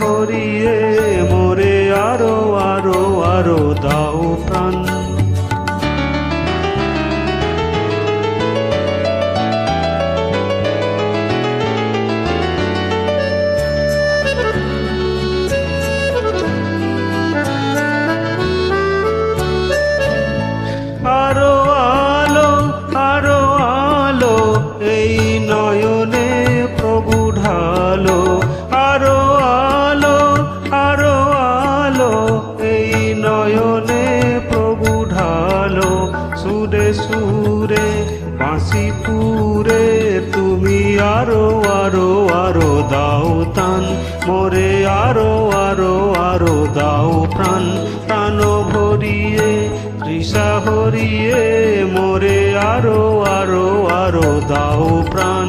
হরিয়ে মোরে আরও আরও আরও দাও। সুরে, বাঁশি পুরে, তুমি আরও আরও আরও দাও তান। মোরে আরও আরও আরও দাও প্রাণ। প্রাণ ভরিয়ে, তৃষা হরিয়ে, মোরে আরও আরও আরও দাও প্রাণ।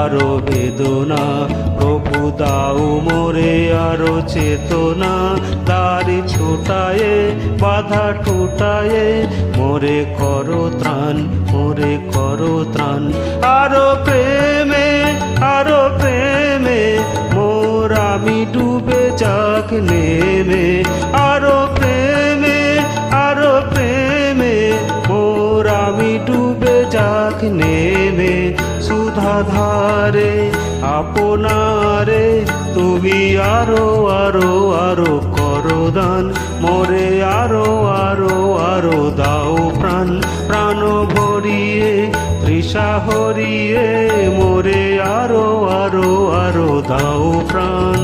আরও বেদনা। প্রভু দাও মোরে আরও চেতনা। তার ছুটায়ে, বাধা টুটায়ে মোরে করো ত্রাণ, মোরে করো ত্রাণ। আরও প্রেমে আরও প্রেমে, মোর আমি ডুবে যাক নেমে। আরও প্রেমে আরও প্রেমে, মোর আমি ডুবে যাক নেমে। সুধা ধারে আপনারে তুমি আরও আরও আরও করো দান মোরে আরও আরও আরও দাও প্রাণ। প্রাণ ভরিয়ে, তৃষা হরিয়ে, মোরে আরও আরও আরও দাও প্রাণ।